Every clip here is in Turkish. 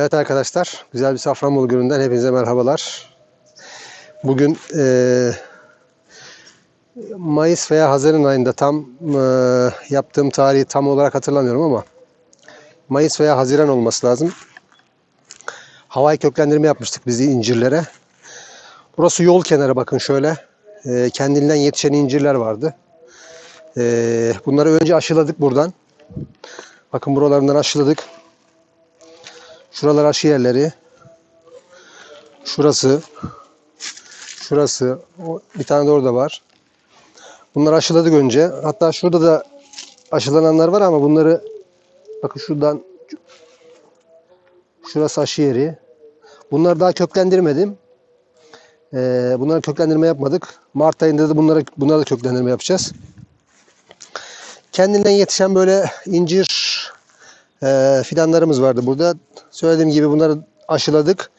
Evet arkadaşlar, güzel bir Safranbolu Gölü'nden hepinize merhabalar. Bugün eee, Mayıs veya Haziran ayında tam eee, yaptığım tarihi tam olarak hatırlamıyorum ama Mayıs veya Haziran olması lazım. Havai köklendirme yapmıştık bizi incirlere. Burası yol kenarı bakın şöyle. Eee, kendinden yetişen incirler vardı. Eee, bunları önce aşıladık buradan. Bakın buralarından aşıladık. Şuralar aşı yerleri. Şurası. Şurası. Bir tane de orada var. Bunları aşıladık önce. Hatta şurada da aşılananlar var ama bunları bakın şuradan şurası aşı yeri. Bunları daha köklendirmedim. Ee, bunları köklendirme yapmadık. Mart ayında da bunları bunları da köklendirme yapacağız. Kendinden yetişen böyle incir e, fidanlarımız vardı burada. Söylediğim gibi bunları aşıladık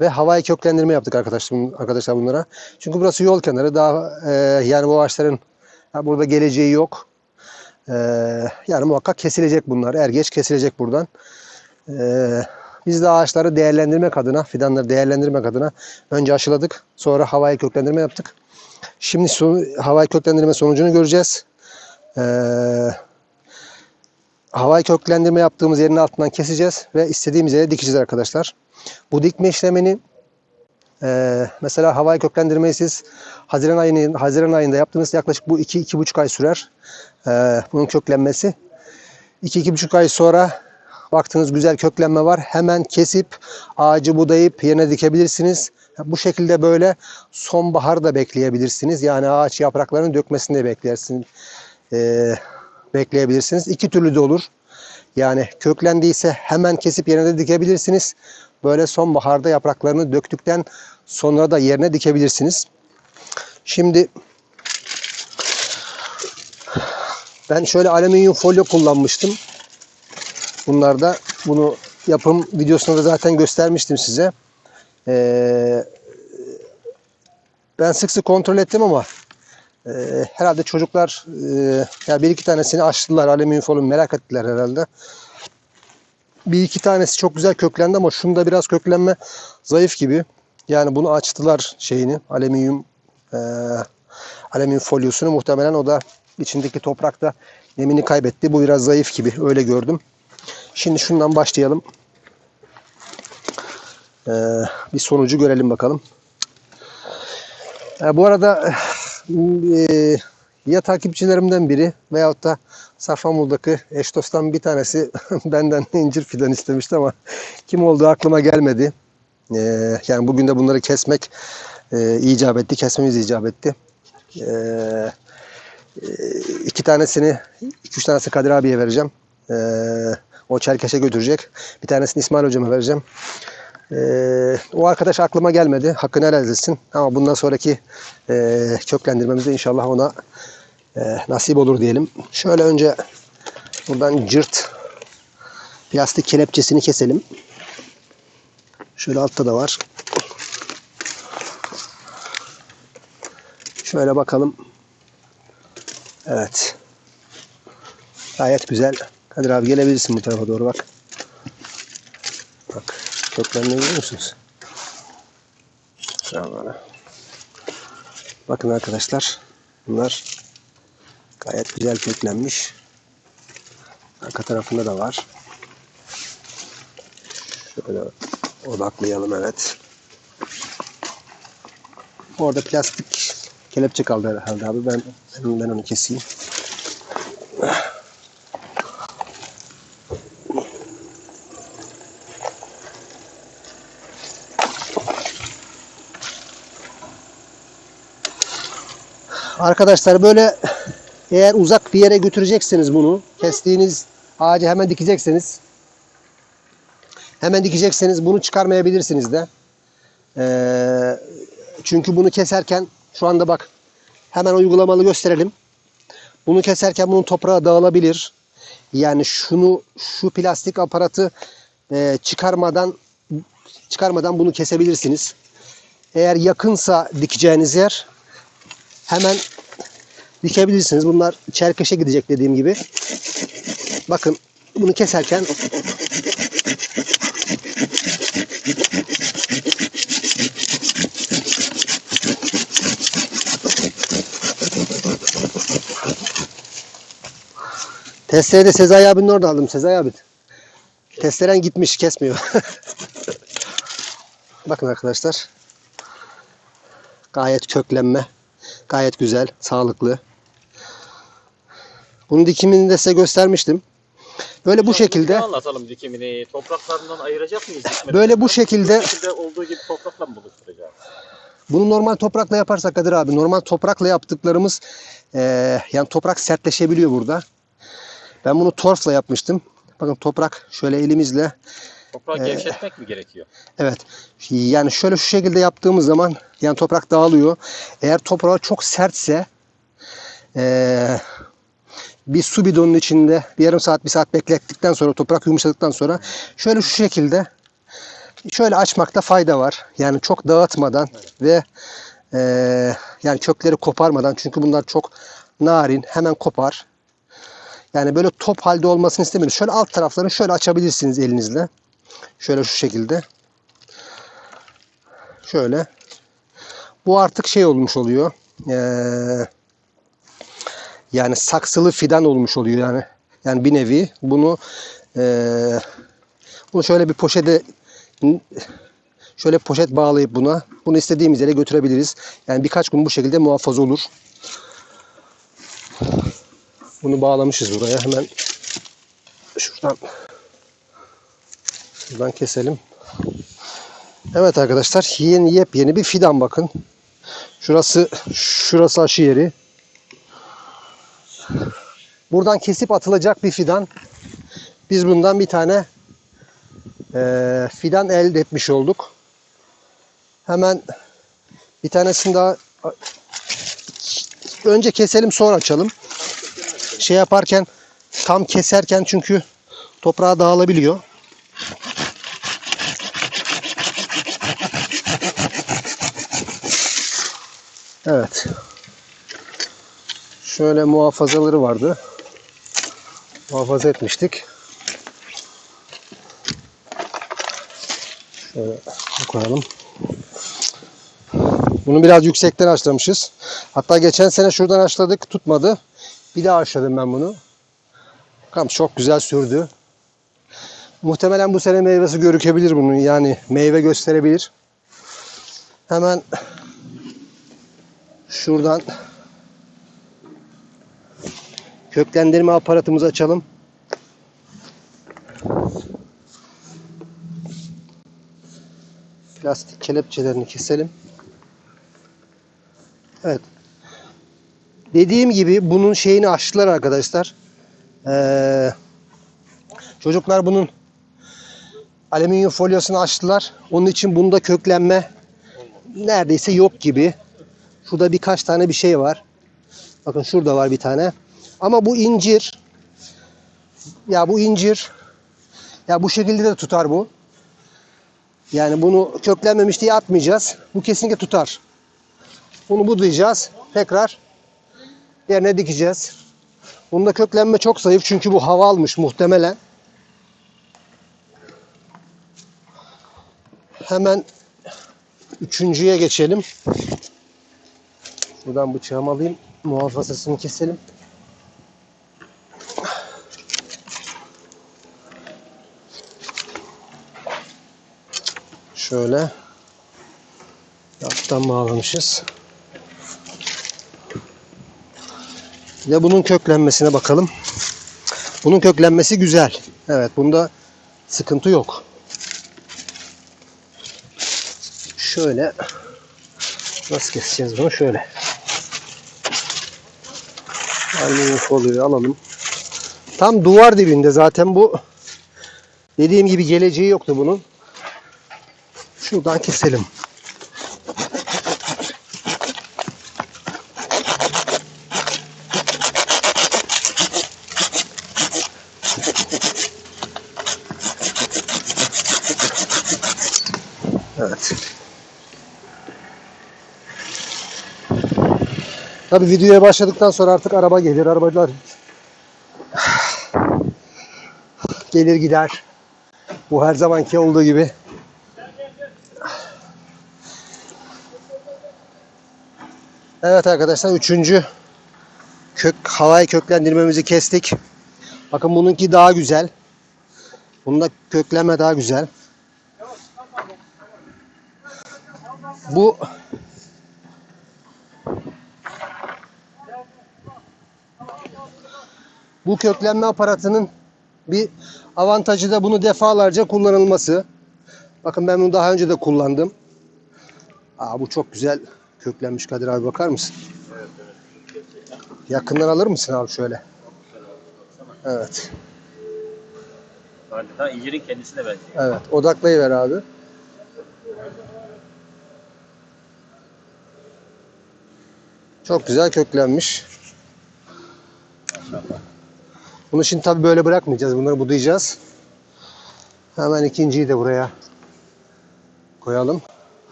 ve havai köklendirme yaptık arkadaşlar, arkadaşlar bunlara. Çünkü burası yol kenarı. Daha e, yani bu ağaçların burada geleceği yok. E, yani muhakkak kesilecek bunlar. Er geç kesilecek buradan. E, biz de ağaçları değerlendirmek adına, fidanları değerlendirmek adına önce aşıladık. Sonra havai köklendirme yaptık. Şimdi son, havai köklendirme sonucunu göreceğiz. Eee havai köklendirme yaptığımız yerin altından keseceğiz ve istediğimiz yere dikeceğiz arkadaşlar. Bu dikme işlemini e, mesela havai köklendirmeyi siz Haziran ayının Haziran ayında yaptığınız yaklaşık bu 2 iki, 2,5 ay sürer. E, bunun köklenmesi. 2-2,5 ay sonra baktığınız güzel köklenme var. Hemen kesip ağacı budayıp yerine dikebilirsiniz. Bu şekilde böyle sonbahar da bekleyebilirsiniz. Yani ağaç yapraklarının dökmesini de beklersiniz. Ee, bekleyebilirsiniz. İki türlü de olur. Yani köklendiyse hemen kesip yerine dikebilirsiniz. Böyle sonbaharda yapraklarını döktükten sonra da yerine dikebilirsiniz. Şimdi ben şöyle alüminyum folyo kullanmıştım. Bunlarda bunu yapım videosunda da zaten göstermiştim size. Ee, ben sık sık kontrol ettim ama e, herhalde çocuklar e, ya bir iki tanesini açtılar alüminyum folyo merak ettiler herhalde. Bir iki tanesi çok güzel köklendi ama şunda biraz köklenme zayıf gibi. Yani bunu açtılar şeyini alüminyum e, alüminyum folyosunu muhtemelen o da içindeki toprakta nemini kaybetti. Bu biraz zayıf gibi öyle gördüm. Şimdi şundan başlayalım. Ee, bir sonucu görelim bakalım. Ee, bu arada e, ya takipçilerimden biri veyahut da Safranbolu'daki eş dosttan bir tanesi benden incir fidan istemişti ama kim olduğu aklıma gelmedi. Ee, yani bugün de bunları kesmek e, icap etti. Kesmemiz icap etti. Ee, e, iki tanesini, iki üç tanesi Kadir abiye vereceğim. Ee, o Çerkeş'e götürecek. Bir tanesini İsmail hocama vereceğim. Ee, o arkadaş aklıma gelmedi. Hakkını helal etsin. Ama bundan sonraki e, köklendirmemizde inşallah ona e, nasip olur diyelim. Şöyle önce buradan cırt plastik kelepçesini keselim. Şöyle altta da var. Şöyle bakalım. Evet. Gayet güzel. Kadir abi gelebilirsin bu tarafa doğru bak. Köklerini görüyor musunuz? Şöyle. Bakın arkadaşlar. Bunlar gayet güzel köklenmiş. Arka tarafında da var. Şöyle odaklayalım evet. Orada plastik kelepçe kaldı herhalde abi. Ben ben onu keseyim. Arkadaşlar böyle eğer uzak bir yere götürecekseniz bunu kestiğiniz ağacı hemen dikecekseniz hemen dikecekseniz bunu çıkarmayabilirsiniz de. Ee, çünkü bunu keserken şu anda bak hemen uygulamalı gösterelim. Bunu keserken bunun toprağa dağılabilir. Yani şunu şu plastik aparatı e, çıkarmadan çıkarmadan bunu kesebilirsiniz. Eğer yakınsa dikeceğiniz yer hemen dikebilirsiniz. Bunlar çerkeşe gidecek dediğim gibi. Bakın bunu keserken Testereyi de Sezai abinin orada aldım. Sezai abi. Testeren gitmiş kesmiyor. Bakın arkadaşlar. Gayet köklenme. Gayet güzel, sağlıklı. Bunun dikimini de size göstermiştim. Böyle bu şekilde anlatalım dikimini. Topraklarından ayıracak mıyız? dikmeden? Böyle bu şekilde- Bu şekilde olduğu gibi toprakla mı buluşturacağız? Bunu normal toprakla yaparsak Kadir abi normal toprakla yaptıklarımız eee, yani toprak sertleşebiliyor burada. Ben bunu torfla yapmıştım. Bakın toprak şöyle elimizle Toprağı Ee, gevşetmek mi gerekiyor? evet yani şöyle şu şekilde yaptığımız zaman yani toprak dağılıyor. Eğer toprağı çok sertse eee, bir su bidonun içinde bir yarım saat bir saat beklettikten sonra toprak yumuşadıktan sonra şöyle şu şekilde şöyle açmakta fayda var. Yani çok dağıtmadan ve eee, yani kökleri koparmadan çünkü bunlar çok narin hemen kopar. Yani böyle top halde olmasını istemiyoruz. Şöyle alt taraflarını şöyle açabilirsiniz elinizle. Şöyle şu şekilde. Şöyle. Bu artık şey olmuş oluyor. Eee yani saksılı fidan olmuş oluyor yani. Yani bir nevi bunu eee bunu şöyle bir poşete şöyle poşet bağlayıp buna bunu istediğimiz yere götürebiliriz. Yani birkaç gün bu şekilde muhafaza olur. Bunu bağlamışız buraya. Hemen şuradan şuradan keselim. Evet arkadaşlar yeni yepyeni bir fidan bakın. Şurası şurası aşı yeri. Buradan kesip atılacak bir fidan. Biz bundan bir tane eee, fidan elde etmiş olduk. Hemen bir tanesini daha önce keselim sonra açalım. Şey yaparken tam keserken çünkü toprağa dağılabiliyor. Evet. Şöyle muhafazaları vardı. Muhafaza etmiştik. Şöyle koyalım. Bunu biraz yüksekten açlamışız. Hatta geçen sene şuradan açladık tutmadı. Bir daha açladım ben bunu. Bakalım çok güzel sürdü. Muhtemelen bu sene meyvesi görükebilir bunun. Yani meyve gösterebilir. Hemen şuradan köklendirme aparatımızı açalım. Plastik kelepçelerini keselim. Evet. Dediğim gibi bunun şeyini açtılar arkadaşlar. Ee, çocuklar bunun alüminyum folyosunu açtılar. Onun için bunda köklenme neredeyse yok gibi. Şurada birkaç tane bir şey var. Bakın şurada var bir tane. Ama bu incir ya bu incir ya bu şekilde de tutar bu. Yani bunu köklenmemiş diye atmayacağız. Bu kesinlikle tutar. Bunu budayacağız. Tekrar yerine dikeceğiz. Bunda köklenme çok zayıf çünkü bu hava almış muhtemelen. Hemen üçüncüye geçelim. Buradan bıçağımı alayım. Muhafazasını keselim. Şöyle alttan bağlamışız. Bir de bunun köklenmesine bakalım. Bunun köklenmesi güzel. Evet bunda sıkıntı yok. Şöyle nasıl keseceğiz bunu? Şöyle. Alüminyum folyoyu alalım. Tam duvar dibinde zaten bu. Dediğim gibi geleceği yoktu bunun. Şuradan keselim. Evet. Tabi videoya başladıktan sonra artık araba gelir. Arabacılar gelir gider. Bu her zamanki olduğu gibi. Evet arkadaşlar üçüncü kök havai köklendirmemizi kestik. Bakın bununki daha güzel. Bunda köklenme daha güzel. Bu bu köklenme aparatının bir avantajı da bunu defalarca kullanılması. Bakın ben bunu daha önce de kullandım. Aa, bu çok güzel köklenmiş Kadir abi bakar mısın? Yakından alır mısın abi şöyle? Evet. Adeta incirin kendisine benziyor. Evet. Odaklayıver abi. Çok güzel köklenmiş. Bunu şimdi tabii böyle bırakmayacağız. Bunları budayacağız. Hemen ikinciyi de buraya koyalım.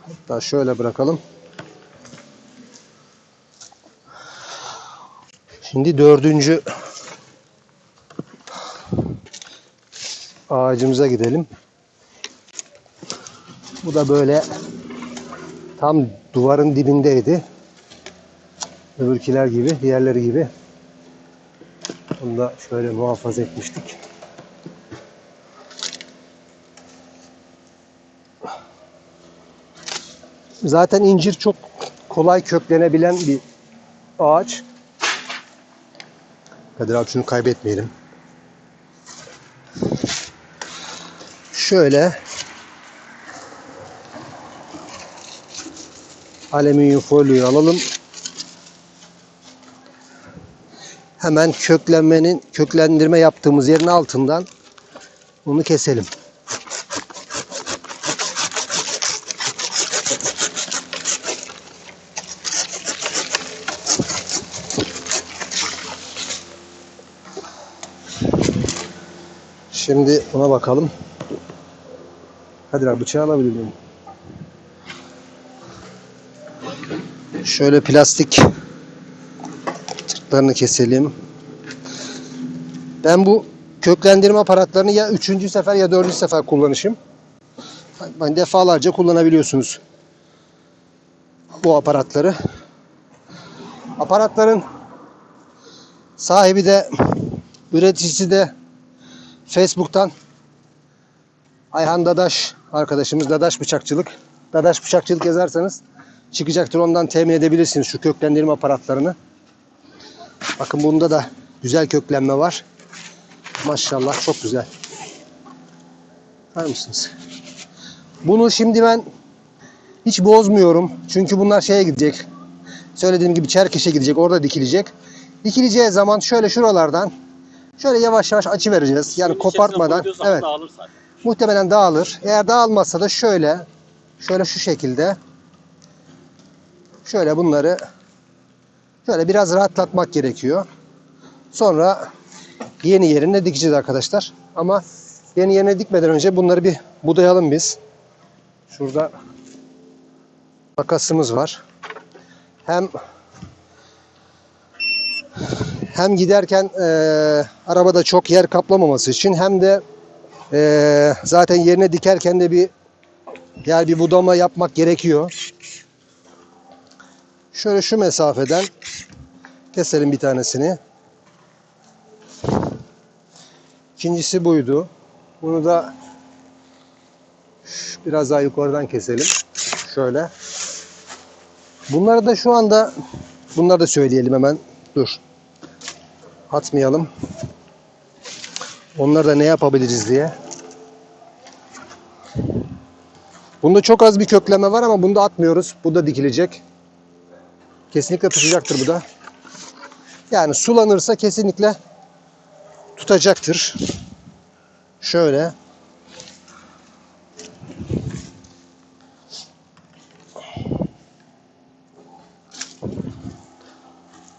Hatta şöyle bırakalım. Şimdi dördüncü ağacımıza gidelim. Bu da böyle tam duvarın dibindeydi. Öbürkiler gibi, diğerleri gibi. Bunu da şöyle muhafaza etmiştik. Zaten incir çok kolay köklenebilen bir ağaç. Kadir abi şunu kaybetmeyelim. Şöyle alüminyum folyoyu alalım. Hemen köklenmenin köklendirme yaptığımız yerin altından bunu keselim. Şimdi buna bakalım. Hadi abi bıçağı alabilir miyim? Şöyle plastik tırtlarını keselim. Ben bu köklendirme aparatlarını ya üçüncü sefer ya dördüncü sefer kullanışım. Ben defalarca kullanabiliyorsunuz bu aparatları. Aparatların sahibi de üreticisi de Facebook'tan Ayhan Dadaş arkadaşımız Dadaş Bıçakçılık. Dadaş Bıçakçılık yazarsanız çıkacaktır. Ondan temin edebilirsiniz şu köklendirme aparatlarını. Bakın bunda da güzel köklenme var. Maşallah çok güzel. Bakar mısınız? Bunu şimdi ben hiç bozmuyorum. Çünkü bunlar şeye gidecek. Söylediğim gibi Çerkeş'e gidecek. Orada dikilecek. Dikileceği zaman şöyle şuralardan şöyle yavaş yavaş açı vereceğiz. Yani içerisine kopartmadan. Evet. dağılır zaten. Muhtemelen dağılır. Eğer dağılmazsa da şöyle şöyle şu şekilde şöyle bunları şöyle biraz rahatlatmak gerekiyor. Sonra yeni yerine dikeceğiz arkadaşlar. Ama yeni yerine dikmeden önce bunları bir budayalım biz. Şurada makasımız var. Hem hem giderken eee arabada çok yer kaplamaması için hem de ee, zaten yerine dikerken de bir yer bir budama yapmak gerekiyor. Şöyle şu mesafeden keselim bir tanesini. İkincisi buydu. Bunu da biraz daha yukarıdan keselim. Şöyle. Bunları da şu anda bunları da söyleyelim hemen. Dur. Atmayalım. Onları da ne yapabiliriz diye. Bunda çok az bir kökleme var ama bunda atmıyoruz. Bu da dikilecek. Kesinlikle tutacaktır bu da. Yani sulanırsa kesinlikle tutacaktır. Şöyle.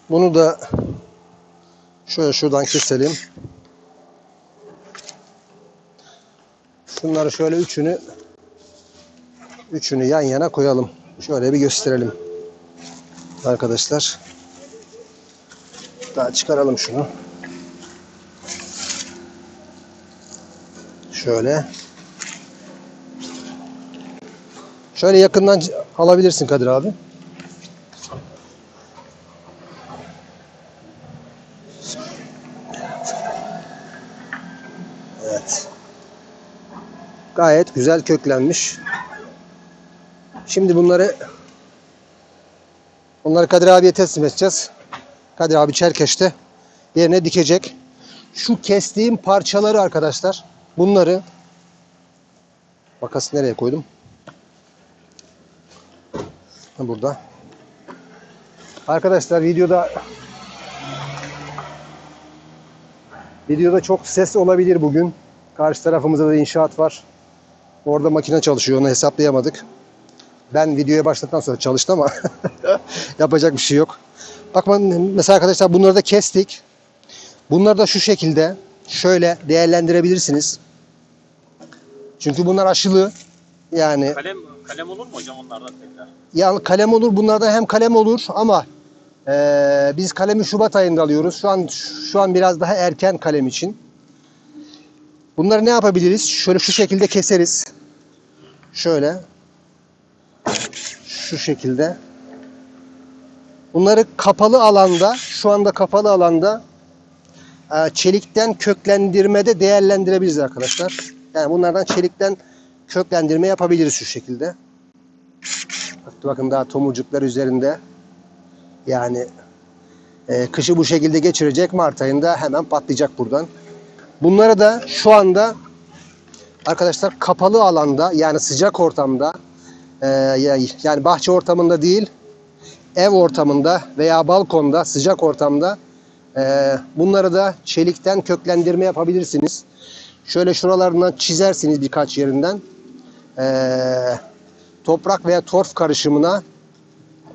Bunu da şöyle şuradan keselim. Şunları şöyle üçünü üçünü yan yana koyalım. Şöyle bir gösterelim. Arkadaşlar. Daha çıkaralım şunu. Şöyle. Şöyle yakından alabilirsin Kadir abi. Evet. Gayet güzel köklenmiş. Şimdi bunları onları Kadir abiye teslim edeceğiz. Kadir abi Çerkeş'te yerine dikecek. Şu kestiğim parçaları arkadaşlar bunları makası nereye koydum? Burada. Arkadaşlar videoda videoda çok ses olabilir bugün. Karşı tarafımızda da inşaat var. Orada makine çalışıyor. Onu hesaplayamadık. Ben videoya başladıktan sonra çalıştı ama yapacak bir şey yok. Bakın mesela arkadaşlar bunları da kestik. Bunları da şu şekilde şöyle değerlendirebilirsiniz. Çünkü bunlar aşılı. Yani Kalem kalem olur mu hocam onlardan tekrar? yani kalem olur. Bunlarda hem kalem olur ama eee, biz kalemi Şubat ayında alıyoruz. Şu an şu an biraz daha erken kalem için. Bunları ne yapabiliriz? Şöyle şu şekilde keseriz. Şöyle. Şu şekilde. Bunları kapalı alanda, şu anda kapalı alanda eee, çelikten köklendirmede değerlendirebiliriz arkadaşlar. Yani bunlardan çelikten köklendirme yapabiliriz şu şekilde. Bakın daha tomurcuklar üzerinde. Yani e, kışı bu şekilde geçirecek. Mart ayında hemen patlayacak buradan. Bunları da şu anda arkadaşlar kapalı alanda yani sıcak ortamda e, ya- yani bahçe ortamında değil ev ortamında veya balkonda sıcak ortamda e, bunları da çelikten köklendirme yapabilirsiniz. Şöyle şuralarından çizersiniz birkaç yerinden. Eee toprak veya torf karışımına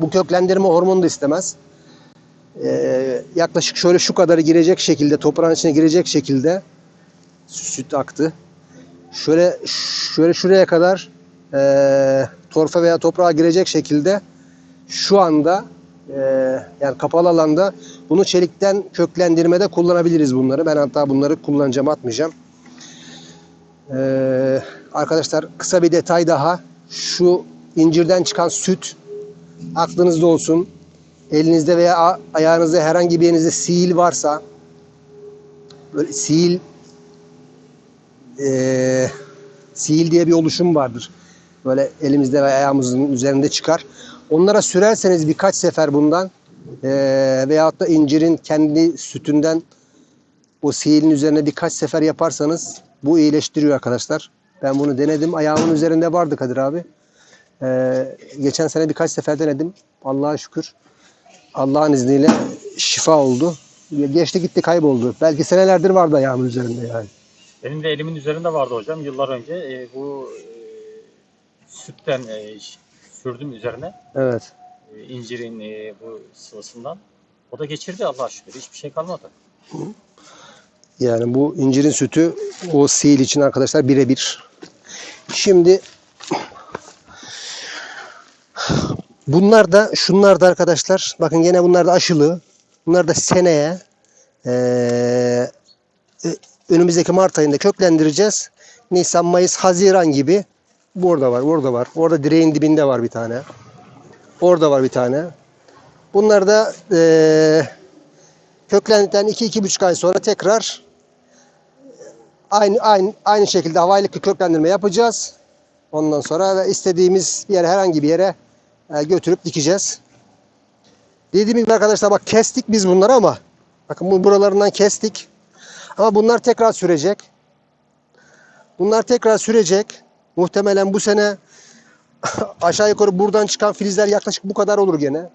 bu köklendirme hormonu da istemez. Ee, yaklaşık şöyle şu kadarı girecek şekilde toprağın içine girecek şekilde süt aktı. Şöyle şöyle şuraya kadar ee, torfa veya toprağa girecek şekilde şu anda ee, yani kapalı alanda bunu çelikten köklendirmede kullanabiliriz bunları. Ben hatta bunları kullanacağım atmayacağım. Ee, arkadaşlar kısa bir detay daha. Şu incirden çıkan süt aklınızda olsun. Elinizde veya ayağınızda herhangi bir yerinizde sihir varsa böyle sihir eee sihir diye bir oluşum vardır. Böyle elimizde ve ayağımızın üzerinde çıkar. Onlara sürerseniz birkaç sefer bundan eee veyahut da incirin kendi sütünden o sihirin üzerine birkaç sefer yaparsanız bu iyileştiriyor arkadaşlar. Ben bunu denedim. Ayağımın üzerinde vardı Kadir abi. Ee, geçen sene birkaç sefer denedim. Allah'a şükür. Allah'ın izniyle şifa oldu. Geçti gitti kayboldu. Belki senelerdir vardı ayağımın üzerinde yani. Benim de elimin üzerinde vardı hocam yıllar önce. E, bu e, sütten e, sürdüm üzerine. Evet. E, incirin e, bu sıvısından. O da geçirdi Allah'a şükür. Hiçbir şey kalmadı. Yani bu incirin sütü o sil için arkadaşlar birebir. Şimdi bunlar da şunlar da arkadaşlar bakın gene bunlar da aşılı. Bunlar da seneye eee, e, önümüzdeki Mart ayında köklendireceğiz. Nisan, Mayıs, Haziran gibi burada var, burada var. Orada direğin dibinde var bir tane. Orada var bir tane. Bunlar da eee köklendikten 2-2,5 ay sonra tekrar aynı aynı aynı şekilde havaylık köklendirme yapacağız. Ondan sonra ve istediğimiz bir yere herhangi bir yere e, götürüp dikeceğiz. Dediğim gibi arkadaşlar bak kestik biz bunları ama bakın bu buralarından kestik. Ama bunlar tekrar sürecek. Bunlar tekrar sürecek. Muhtemelen bu sene aşağı yukarı buradan çıkan filizler yaklaşık bu kadar olur gene.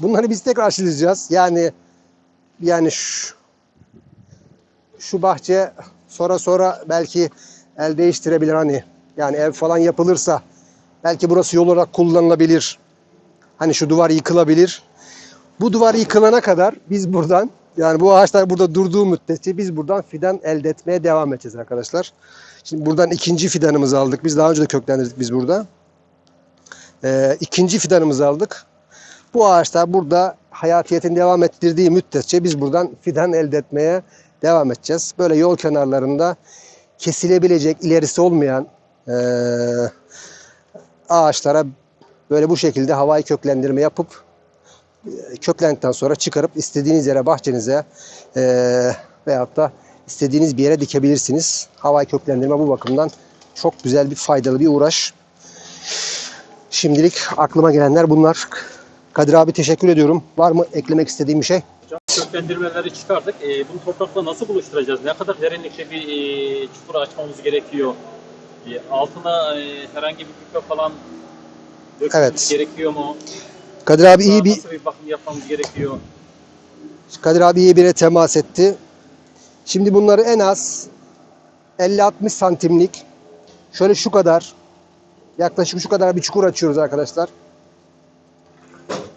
Bunları biz tekrar aşılayacağız. Yani yani şu, şu bahçe sonra sonra belki el değiştirebilir hani. Yani ev falan yapılırsa belki burası yol olarak kullanılabilir. Hani şu duvar yıkılabilir. Bu duvar yıkılana kadar biz buradan yani bu ağaçlar burada durduğu müddetçe biz buradan fidan elde etmeye devam edeceğiz arkadaşlar. Şimdi buradan ikinci fidanımızı aldık. Biz daha önce de köklendirdik biz burada. Ee, ikinci fidanımızı aldık. Bu ağaçlar burada hayatiyetini devam ettirdiği müddetçe biz buradan fidan elde etmeye devam edeceğiz. Böyle yol kenarlarında kesilebilecek ilerisi olmayan eee, ağaçlara böyle bu şekilde havai köklendirme yapıp e, köklendikten sonra çıkarıp istediğiniz yere bahçenize eee veyahut da istediğiniz bir yere dikebilirsiniz. Havai köklendirme bu bakımdan çok güzel bir faydalı bir uğraş. Şimdilik aklıma gelenler bunlar. Kadir abi teşekkür ediyorum. Var mı eklemek istediğim bir şey? Hocam köklendirmeleri çıkardık. E, bunu toprakla nasıl buluşturacağız? Ne kadar derinlikte bir e, çukur açmamız gerekiyor? E, altına e, herhangi bir gübre falan dökmemiz Evet. gerekiyor mu? Kadir abi iyi Daha bir Nasıl bir bakım yapmamız gerekiyor? Kadir abi iyi bire temas etti. Şimdi bunları en az 50-60 santimlik şöyle şu kadar yaklaşık şu kadar bir çukur açıyoruz arkadaşlar.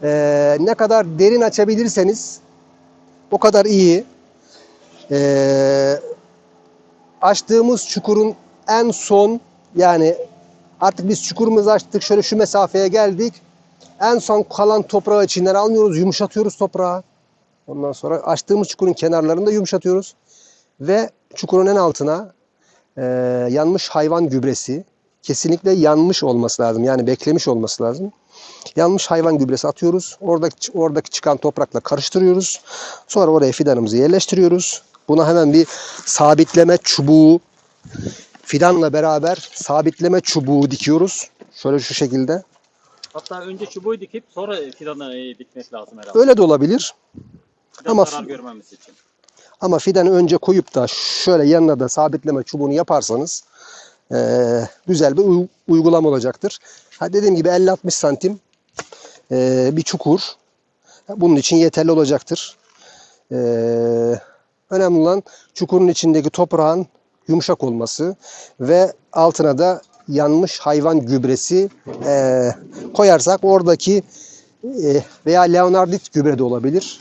Ee, ne kadar derin açabilirseniz o kadar iyi. Ee, açtığımız çukurun en son yani artık biz çukurumuzu açtık şöyle şu mesafeye geldik. En son kalan toprağı içinden almıyoruz, yumuşatıyoruz toprağı. Ondan sonra açtığımız çukurun kenarlarını da yumuşatıyoruz. Ve çukurun en altına e, yanmış hayvan gübresi kesinlikle yanmış olması lazım. Yani beklemiş olması lazım. Yanmış hayvan gübresi atıyoruz. Oradaki, oradaki çıkan toprakla karıştırıyoruz. Sonra oraya fidanımızı yerleştiriyoruz. Buna hemen bir sabitleme çubuğu fidanla beraber sabitleme çubuğu dikiyoruz. Şöyle şu şekilde. Hatta önce çubuğu dikip sonra fidanı e, dikmek lazım herhalde. Öyle de olabilir. Fidan ama- zarar görmemesi için. Ama fidanı önce koyup da şöyle yanına da sabitleme çubuğunu yaparsanız eee, güzel bir uy- uygulama olacaktır. Ha dediğim gibi 50-60 santim eee, bir çukur. Bunun için yeterli olacaktır. Eee, önemli olan çukurun içindeki toprağın yumuşak olması ve altına da yanmış hayvan gübresi eee, koyarsak oradaki eee, veya leonardit gübre de olabilir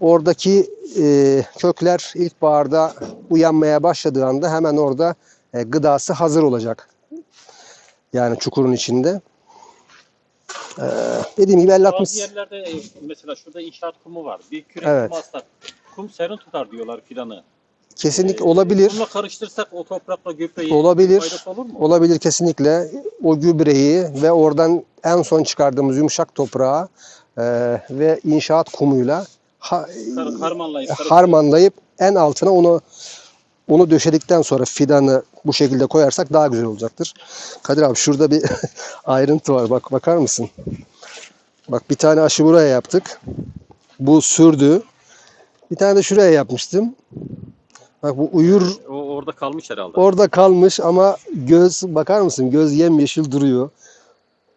oradaki e, kökler ilkbaharda uyanmaya başladığı anda hemen orada e, gıdası hazır olacak. Yani çukurun içinde. E, dediğim gibi 50-60 Bazı yerlerde e, mesela şurada inşaat kumu var. Bir kürek Evet. kumu atsak kum serin tutar diyorlar fidanı. kesinlikle E, olabilir. Kumla karıştırsak o toprakla gübreyi Olabilir. olur mu? Olabilir kesinlikle. O gübreyi ve oradan en son çıkardığımız yumuşak toprağı e, ve inşaat kumuyla ha- Kar, harmanlayıp harmanlayıp en altına onu onu döşedikten sonra fidanı bu şekilde koyarsak daha güzel olacaktır. Kadir abi şurada bir ayrıntı var. Bak bakar mısın? Bak bir tane aşı buraya yaptık. Bu sürdü. Bir tane de şuraya yapmıştım. Bak bu uyur O orada kalmış herhalde. orada kalmış ama göz bakar mısın? Göz yemyeşil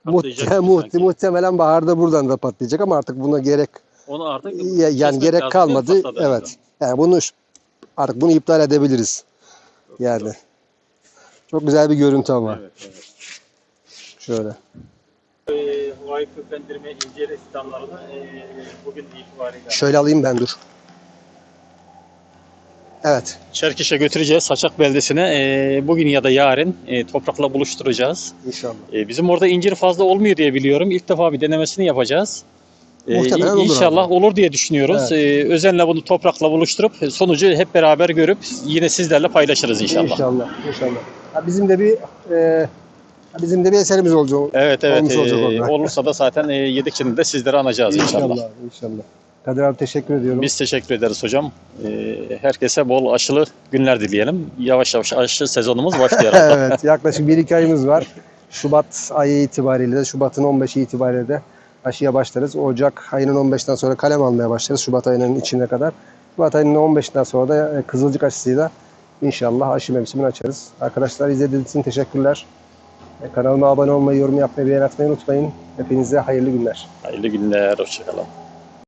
muhte, gibi muhte, sanki. muhtemelen baharda buradan da patlayacak ama artık buna gerek Onu artık ya- yani gerek lazım, kalmadı. Evet. Yani bunu artık bunu iptal edebiliriz. herhalde. Yani. Çok güzel bir görüntü ama. Evet, evet. Şöyle. E, Havai köklendirme incir fidanlarını e, bugün itibariyle Şöyle alayım ben dur. Evet. Çerkeş'e götüreceğiz Saçak beldesine. E, bugün ya da yarın e, toprakla buluşturacağız. İnşallah. E, bizim orada incir fazla olmuyor diye biliyorum. İlk defa bir denemesini yapacağız. E, Muhtemelen olur İnşallah abi. olur diye düşünüyoruz. E, özenle bunu toprakla buluşturup sonucu hep beraber görüp yine sizlerle paylaşırız inşallah. İnşallah. İnşallah. Ha, bizim de bir e, bizim de bir eserimiz olacak. Evet evet. Olacak e, onlar. olursa da zaten e, de sizleri anacağız inşallah. İnşallah. İnşallah. Kadir abi teşekkür ediyorum. Biz teşekkür ederiz hocam. Herkese bol aşılı günler dileyelim. Yavaş yavaş aşı sezonumuz başlıyor. evet. Yaklaşık 1-2 ayımız var. Şubat ayı itibariyle de Şubat'ın 15'i itibariyle de aşıya başlarız. Ocak ayının 15'ten sonra kalem almaya başlarız. Şubat ayının içine kadar. Şubat ayının 15'inden sonra da e, kızılcık aşısıyla inşallah aşı mevsimini açarız. Arkadaşlar izlediğiniz için teşekkürler. E, Kanalıma abone olmayı, yorum yapmayı, beğen atmayı unutmayın. Hepinize hayırlı günler. Hayırlı günler. Hoşçakalın.